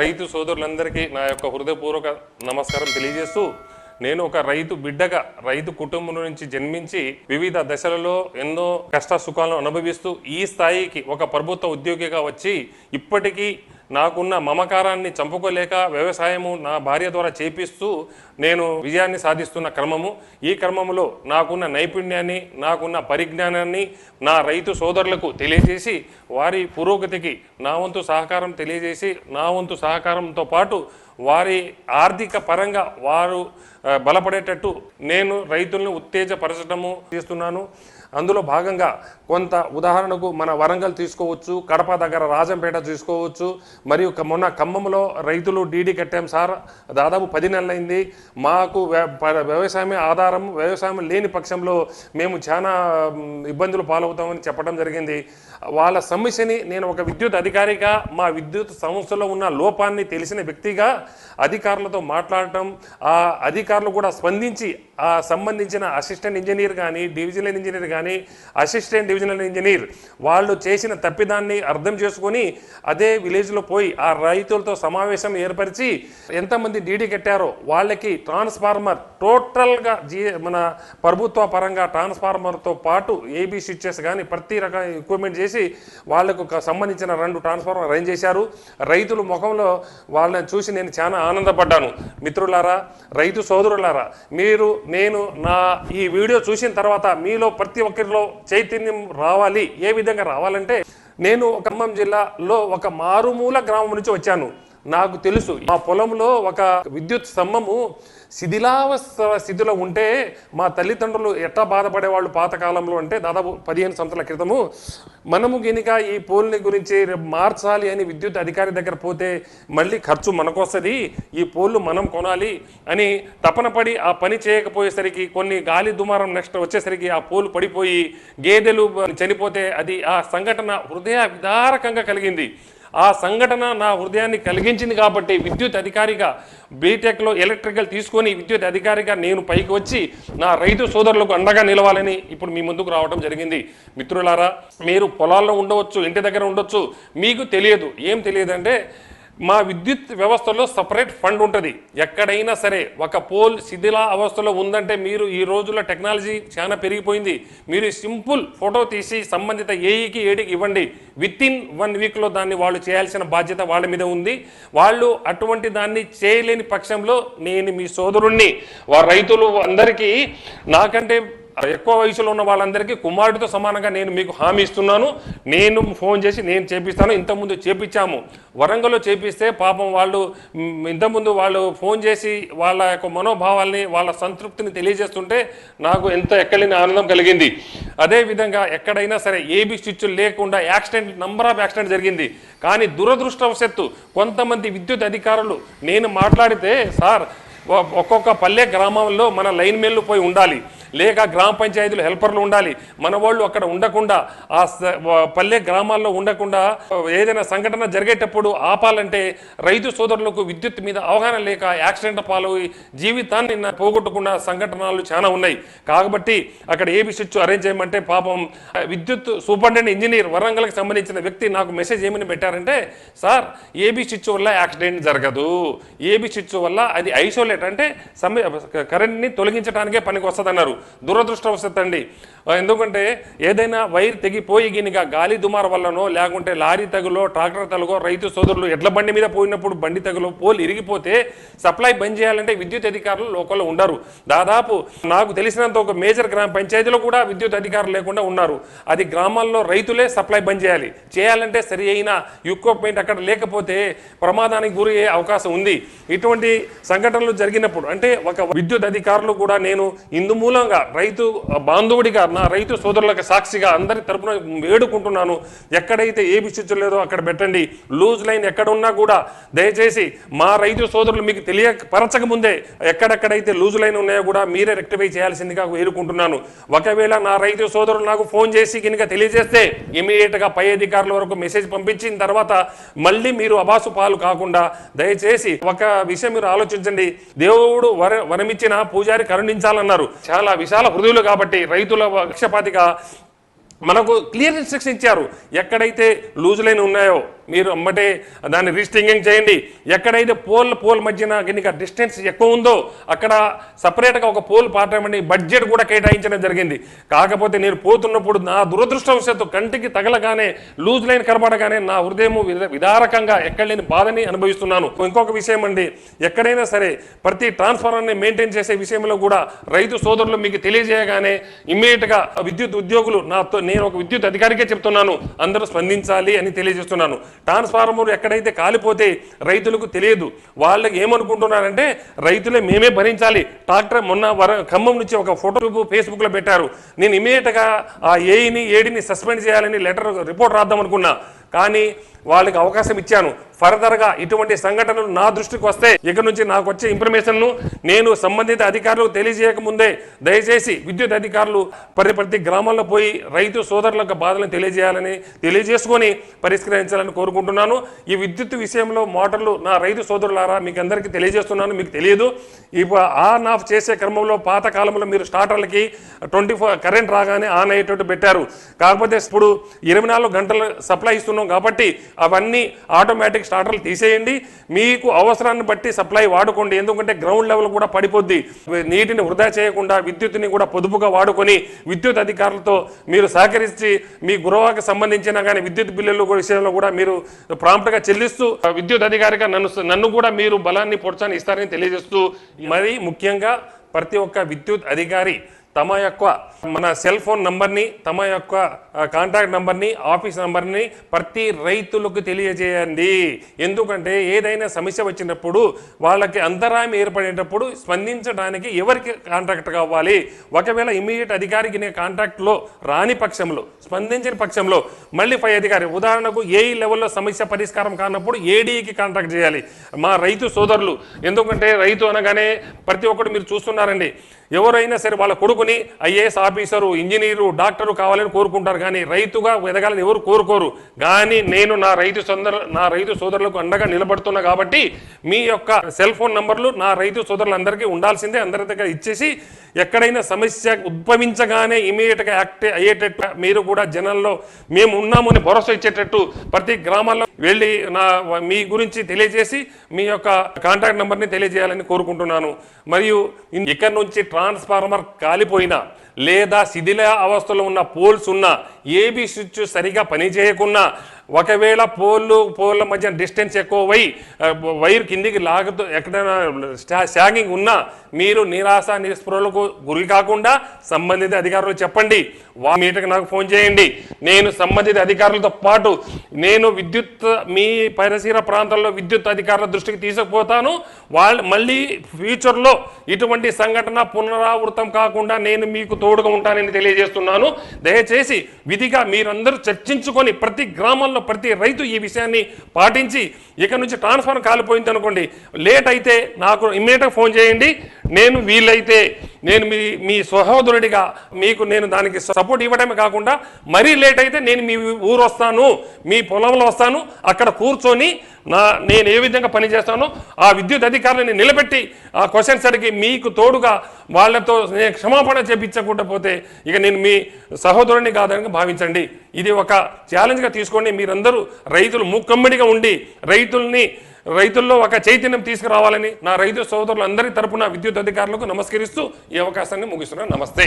రైతు సోదరులందరికీ నా యొక్క హృదయపూర్వక నమస్కారం తెలియజేస్తూ నేను ఒక రైతు బిడ్డగా రైతు కుటుంబం నుంచి జన్మించి వివిధ దశలలో ఎన్నో కష్ట సుఖాలను అనుభవిస్తూ ఈ స్థాయికి ఒక ప్రభుత్వ ఉద్యోగిగా వచ్చి ఇప్పటికీ నాకున్న మమకారాన్ని చంపుకోలేక వ్యవసాయము నా భార్య ద్వారా చేపిస్తూ నేను విజయాన్ని సాధిస్తున్న క్రమము. ఈ క్రమంలో నాకున్న నైపుణ్యాన్ని నాకున్న పరిజ్ఞానాన్ని నా రైతు సోదరులకు తెలియజేసి వారి పురోగతికి నా వంతు సహకారం తెలియజేసి నా వంతు సహకారంతో పాటు వారి ఆర్థిక పరంగా వారు బలపడేటట్టు నేను రైతులను ఉత్తేజపరచడము చేస్తున్నాను. అందులో భాగంగా కొంత ఉదాహరణకు మన వరంగల్ తీసుకోవచ్చు కడప దగ్గర రాజంపేట తీసుకోవచ్చు మరియు మొన్న ఖమ్మంలో రైతులు డీడీ కట్టాం సార్. దాదాపు పది నెలలైంది. మాకు వ్య- ప- వ్యవసాయమే ఆధారం వ్యవసాయం లేని పక్షంలో మేము చాలా ఇబ్బందులు పాలవుతామని చెప్పడం జరిగింది. వాళ్ళ సమస్యని నేను ఒక విద్యుత్ అధికారిగా మా విద్యుత్ సంస్థలో ఉన్న లోపాన్ని తెలిసిన వ్యక్తిగా అధికారులతో మాట్లాడటం ఆ అధికారులు కూడా స్పందించి ఆ సంబంధించిన అసిస్టెంట్ ఇంజనీర్ కానీ డివిజనల్ ఇంజనీర్ కానీ అసిస్టెంట్ డివిజనల్ ఇంజనీర్ వాళ్ళు చేసిన తప్పిదాన్ని అర్థం చేసుకొని అదే విలేజ్లో పోయి ఆ రైతులతో సమావేశం ఏర్పరిచి ఎంతమంది డీడీ కట్టారో వాళ్ళకి ట్రాన్స్ఫార్మర్ టోటల్గా జీ మన ప్రభుత్వ పరంగా ట్రాన్స్ఫార్మర్తో పాటు ఏబీ స్విచ్చెస్ కానీ ప్రతి రకం ఎక్విప్మెంట్ చేసి వాళ్ళకు ఒక సంబంధించిన రెండు ట్రాన్స్ఫార్మర్ అరేంజ్ చేశారు. రైతుల ముఖంలో వాళ్ళని చూసి నేను చాలా ఆనందపడ్డాను. మిత్రులారా రైతు సోదరులారా మీరు నేను నా ఈ వీడియో చూసిన తర్వాత మీలో ప్రతి ఒక్కరిలో చైతన్యం రావాలి. ఏ విధంగా రావాలంటే నేను ఒక ఖమ్మం జిల్లాలో ఒక మారుమూల గ్రామం నుంచి వచ్చాను. నాకు తెలుసు మా పొలంలో ఒక విద్యుత్ స్తంభము శిథిలావస్థ స్థితిలో ఉంటే మా తల్లిదండ్రులు ఎట్లా బాధపడేవాళ్ళు పాతకాలంలో అంటే దాదాపు పదిహేను సంవత్సరాల క్రితము మనము గినిక ఈ పోల్ని గురించి మార్చాలి అని విద్యుత్ అధికారి దగ్గర పోతే మళ్ళీ ఖర్చు మనకొస్తుంది ఈ పోల్లు మనం కొనాలి అని తపన పడి ఆ పని చేయకపోయేసరికి కొన్ని గాలి దుమారం నెక్స్ట్ వచ్చేసరికి ఆ పోలు పడిపోయి గేదెలు చనిపోతే అది ఆ సంఘటన హృదయ విదారకంగా కలిగింది. ఆ సంఘటన నా హృదయాన్ని కలిగించింది కాబట్టి విద్యుత్ అధికారిగా బీటెక్లో ఎలక్ట్రికల్ తీసుకొని విద్యుత్ అధికారిగా నేను పైకి వచ్చి నా రైతు సోదరులకు అండగా నిలవాలని ఇప్పుడు మీ ముందుకు రావడం జరిగింది. మిత్రులారా మీరు పొలాల్లో ఉండవచ్చు ఇంటి దగ్గర ఉండొచ్చు మీకు తెలియదు. ఏం తెలియదంటే మా విద్యుత్ వ్యవస్థలో సపరేట్ ఫండ్ ఉంటుంది. ఎక్కడైనా సరే ఒక పోల్ శిథిల అవస్థలో ఉందంటే మీరు ఈ రోజుల్లో టెక్నాలజీ చాలా పెరిగిపోయింది. మీరు సింపుల్ ఫోటో తీసి సంబంధిత ఏఈకి ఏడికి ఇవ్వండి. విత్ ఇన్ వన్ వీక్లో దాన్ని వాళ్ళు చేయాల్సిన బాధ్యత వాళ్ళ మీద ఉంది. వాళ్ళు అటువంటి దాన్ని చేయలేని పక్షంలో నేను మీ సోదరుణ్ణి వారి రైతులు అందరికీ నాకంటే ఎక్కువ వయసులో ఉన్న వాళ్ళందరికీ కుమారుడితో సమానంగా నేను మీకు హామీ ఇస్తున్నాను. నేను ఫోన్ చేసి నేను చేపిస్తాను. ఇంతకుముందు చేపించాము. వరంగల్లో చేపిస్తే పాపం వాళ్ళు ఇంతకుముందు వాళ్ళు ఫోన్ చేసి వాళ్ళ యొక్క మనోభావాల్ని వాళ్ళ సంతృప్తిని తెలియజేస్తుంటే నాకు ఎంత ఎక్కలేని ఆనందం కలిగింది. అదేవిధంగా ఎక్కడైనా సరే ఏబీ స్విచ్లు లేకుండా యాక్సిడెంట్ నంబర్ ఆఫ్ యాక్సిడెంట్ జరిగింది. కానీ దురదృష్టవశత్తు కొంతమంది విద్యుత్ అధికారులు నేను మాట్లాడితే సార్ ఒ- ఒక్కొక్క పల్లె గ్రామంలో మన లైన్ మెల్లు పోయి ఉండాలి. లేక గ్రామ పంచాయతీలు హెల్పర్లు ఉండాలి. మన వాళ్ళు అక్కడ ఉండకుండా ఆ స- పల్లె గ్రామాల్లో ఉండకుండా ఏదైనా సంఘటన జరిగేటప్పుడు ఆపాలంటే రైతు సోదరులకు విద్యుత్ మీద అవగాహన లేక యాక్సిడెంట్ పాలై జీవితాన్ని పోగొట్టుకున్న సంఘటనలు చాలా ఉన్నాయి. కాబట్టి అక్కడ ఏబి స్విచ్ అరేంజ్ చేయమంటే పాపం విద్యుత్ సూపరింటెండెంట్ ఇంజనీర్ వరంగల్కి సంబంధించిన వ్యక్తి నాకు మెసేజ్ ఏమని పెట్టారంటే సార్ ఏబి స్విచ్ వల్ల యాక్సిడెంట్ జరగదు. ఏబి స్విచ్ వల్ల అది ఐసోలేట్ అంటే సమ కరెంట్ని తొలగించడానికే పనికి వస్తుంది అన్నారు దురదృష్టవశతండి ఎందుకంటే ఏదైనా వైర్ తెగిపోయి గినిక గాలి దుమార వల్లనో లేకుంటే లారీ తగులో ట్రాక్టర్ తగులో రైతు సోదరులు ఎడ్ల బండి మీద పోయినప్పుడు బండి తగులో పోలు ఇరిగిపోతే సప్లై బంద్ చేయాలంటే విద్యుత్ అధికారులు లోకల్లో ఉండరు. దాదాపు నాకు తెలిసినంత ఒక మేజర్ గ్రామ పంచాయతీలో కూడా విద్యుత్ అధికారులు లేకుండా ఉన్నారు. అది గ్రామాల్లో రైతులే సప్లై బంద్ చేయాలి. చేయాలంటే సరి అయిన ఎక్విప్మెంట్ అక్కడ లేకపోతే ప్రమాదానికి గురి అవకాశం ఉంది. ఇటువంటి సంఘటనలు జరిగినప్పుడు అంటే ఒక విద్యుత్ అధికారులు కూడా నేను ఇందు మూలంగా రైతు బాంధవుడిగా నా రైతు సోదరులకు సాక్షిగా అందరి తరపున వేడుకుంటున్నాను. ఎక్కడైతే ఏ విషయం లేదో అక్కడ పెట్టండి. లూజ్ లైన్ ఎక్కడ ఉన్నా కూడా దయచేసి మా రైతు సోదరులు మీకు తెలియపరచక ముందే ఎక్కడెక్కడైతే లూజ్ లైన్ ఉన్నాయో కూడా మీరే రెక్టిఫై చేయాల్సిందిగా వేడుకుంటున్నాను. ఒకవేళ నా రైతు సోదరులు నాకు ఫోన్ చేసి కనుక తెలియజేస్తే ఇమీడియట్గా పై అధికారుల వరకు మెసేజ్ పంపించిన తర్వాత మళ్ళీ మీరు అబాసు పాలు కాకుండా దయచేసి ఒక విషయం మీరు ఆలోచించండి. దేవుడు వర వరమిచ్చిన పూజారి కరుణించాలన్నారు. చాలా విశాల హృదయులు కాబట్టి రైతుల పక్షపాతిగా మనకు క్లియర్ ఇన్స్ట్రక్షన్ ఇచ్చారు. ఎక్కడైతే లూజ్ లైన్ ఉన్నాయో మీరు అమ్మటే దాన్ని రీస్టింగింగ్ చేయండి. ఎక్కడైతే పోల్ పోల్ మధ్యన కనుక డిస్టెన్స్ ఎక్కువ ఉందో అక్కడ సపరేట్గా ఒక పోల్ పాటమని బడ్జెట్ కూడా కేటాయించడం జరిగింది. కాకపోతే నేను పోతున్నప్పుడు నా దురదృష్టవశాత్తు కంటికి తగలగానే లూజ్ లైన్ కనబడగానే నా హృదయం విదారకంగా ఎక్కడ బాధని అనుభవిస్తున్నాను. ఇంకొక విషయం అండి ఎక్కడైనా సరే ప్రతి ట్రాన్స్ఫార్మర్ని మెయింటైన్ చేసే విషయంలో కూడా రైతు సోదరులు మీకు తెలియజేయగానే ఇమ్మీడియట్గా విద్యుత్ ఉద్యోగులు నాతో నేను ఒక విద్యుత్ అధికారికే చెప్తున్నాను అందరూ స్పందించాలి అని తెలియజేస్తున్నాను. ట్రాన్స్ఫార్మర్ ఎక్కడైతే కాలిపోతే రైతులకు తెలియదు. వాళ్ళకి ఏమనుకుంటున్నారంటే రైతులే మేమే భరించాలి. ట్రాక్టర్ మొన్న వర ఖమ్మం నుంచి ఒక ఫోటో ఫేస్బుక్లో పెట్టారు. నేను ఇమీడియట్గా ఆ ఏఈని ఏడిని సస్పెండ్ చేయాలని లెటర్ రిపోర్ట్ రాద్దాం అనుకున్నా కానీ వాళ్ళకి అవకాశం ఇచ్చాను. ఫర్దర్గా ఇటువంటి సంఘటనలు నా దృష్టికి వస్తే ఇక నుంచి నాకు వచ్చే ఇన్ఫర్మేషన్ను నేను సంబంధిత అధికారులకు తెలియజేయక ముందే దయచేసి విద్యుత్ అధికారులు ప్రతి ప్రతి గ్రామాల్లో పోయి రైతు సోదరుల యొక్క బాధలను తెలియజేయాలని తెలియజేసుకొని పరిష్కరించాలని కోరుకుంటున్నాను. ఈ విద్యుత్ విషయంలో మోటార్లు నా రైతు సోదరులారా మీకు అందరికీ తెలియజేస్తున్నాను. మీకు తెలియదు. ఇప్పుడు ఆన్ ఆఫ్ చేసే క్రమంలో పాత కాలంలో మీరు స్టార్టర్లకి ట్వంటీ ఫోర్ కరెంట్ రాగానే ఆన్ అయ్యేటట్టు పెట్టారు. కాకపోతే ఇప్పుడు ఇరవై నాలుగు గంటలు సప్లై ఉన్నాం కాబట్టి అవన్నీ ఆటోమేటిక్ స్టార్టర్లు తీసేయండి. మీకు అవసరాన్ని బట్టి సప్లై వాడుకోండి. ఎందుకంటే గ్రౌండ్ లెవెల్ కూడా పడిపోద్ది. నీటిని వృధా చేయకుండా విద్యుత్ని కూడా పొదుపుగా వాడుకొని విద్యుత్ అధికారులతో మీరు సహకరించి మీ గృహానికి సంబంధించిన కానీ విద్యుత్ బిల్లుల విషయంలో కూడా మీరు ప్రాంప్ట్గా చెల్లిస్తూ విద్యుత్ అధికారిగా నన్ను నన్ను కూడా మీరు బలాన్ని ప్రోత్సాహం ఇస్తారని తెలియజేస్తూ మరి ముఖ్యంగా ప్రతి ఒక్క విద్యుత్ అధికారి తమ యొక్క మన సెల్ ఫోన్ నంబర్ని తమ యొక్క కాంటాక్ట్ నంబర్ని ఆఫీస్ నంబర్ని ప్రతి రైతులకు తెలియజేయండి. ఎందుకంటే ఏదైనా సమస్య వచ్చినప్పుడు వాళ్ళకి అంతరాయం ఏర్పడేటప్పుడు స్పందించడానికి ఎవరికి కాంటాక్ట్ కావాలి? ఒకవేళ ఇమీడియట్ అధికారికి నేను కాంటాక్ట్లో రాని పక్షంలో స్పందించిన పక్షంలో మళ్ళీ పై అధికారి ఉదాహరణకు ఏ లెవెల్లో సమస్య పరిష్కారం కానప్పుడు ఏడీకి కాంటాక్ట్ చేయాలి? మా రైతు సోదరులు ఎందుకంటే రైతు అనగానే ప్రతి ఒక్కరు మీరు చూస్తున్నారండి ఎవరైనా సరే వాళ్ళ కొడుకుని ఐఏఎస్ ఆఫీసరు ఇంజనీరు డాక్టరు కావాలని కోరుకుంటారు. కానీ రైతుగా ఎదగాలని ఎవరు కోరుకోరు. కానీ నేను నా రైతు సోదరు నా రైతు సోదరులకు అండగా నిలబడుతున్నా కాబట్టి మీ యొక్క సెల్ ఫోన్ నంబర్లు నా రైతు సోదరులందరికీ ఉండాల్సిందే. అందరి దగ్గర ఇచ్చేసి ఎక్కడైనా సమస్య ఉద్భవించగానే ఇమీడియట్గా యాక్ట్ అయ్యేటట్టు మీరు కూడా జనంలో మేము ఉన్నామని భరోసా ఇచ్చేటట్టు ప్రతి గ్రామాల్లో వెళ్ళి నా మీ గురించి తెలియజేసి మీ యొక్క కాంటాక్ట్ నెంబర్ని తెలియజేయాలని కోరుకుంటున్నాను. మరియు ఇన్- ఇక్కడ నుంచి ట్రాన్స్ఫార్మర్ కాలిపోయినా లేదా శిథిల అవస్థలో ఉన్న పోల్స్ ఉన్నా ఏబీ స్విచ్ సరిగా పనిచేయకున్నా ఒకవేళ పోల్లు పోల్ల మధ్య డిస్టెన్స్ ఎక్కువ అయి వైర్ కిందికి లాగుతూ ఎక్కడైనా శాగింగ్ ఉన్నా మీరు నిరాశ నిస్పృహలకు గురి కాకుండా సంబంధిత అధికారులు చెప్పండి. వా మీటకు నాకు ఫోన్ చేయండి. నేను సంబంధిత అధికారులతో పాటు నేను విద్యుత్ మీ పరిసర ప్రాంతాల్లో విద్యుత్ అధికారుల దృష్టికి తీసుకుపోతాను. వాళ్ళు మళ్ళీ ఫ్యూచర్లో ఇటువంటి సంఘటన పునరావృతం కాకుండా నేను మీకు తోడుగా ఉంటానని తెలియజేస్తున్నాను. దయచేసి విధిగా మీరందరూ చర్చించుకొని ప్రతి గ్రామంలో ప్రతి రైతు ఈ విషయాన్ని పాటించి ఇక నుంచి ట్రాన్స్ఫార్మర్ కాలిపోయింది అనుకోండి లేట్ అయితే నాకు ఇమ్మీడియట్గా ఫోన్ చేయండి. నేను వీలైతే నేను మీ మీ సహోదరుడిగా మీకు నేను దానికి సపోర్ట్ ఇవ్వడమే కాకుండా మరీ లేట్ అయితే నేను మీ ఊరు వస్తాను మీ పొలంలో వస్తాను అక్కడ కూర్చొని నా నేను ఏ విధంగా పనిచేస్తానో ఆ విద్యుత్ అధికారులని నిలబెట్టి ఆ క్వశ్చన్స్ అడిగి మీకు తోడుగా వాళ్ళతో నేను క్షమాపణ చేపించకుండా పోతే ఇక నేను మీ సహోదరుని కాదని భావించండి. ఇది ఒక ఛాలెంజ్గా తీసుకోండి. మీరందరూ రైతులు ముక్కమ్మడిగా ఉండి రైతుల్ని రైతుల్లో ఒక చైతన్యం తీసుకురావాలని నా రైతు సోదరులందరి తరపున విద్యుత్ అధికారులకు నమస్కరిస్తూ ఈ అవకాశాన్ని ముగిస్తున్నాను నమస్తే.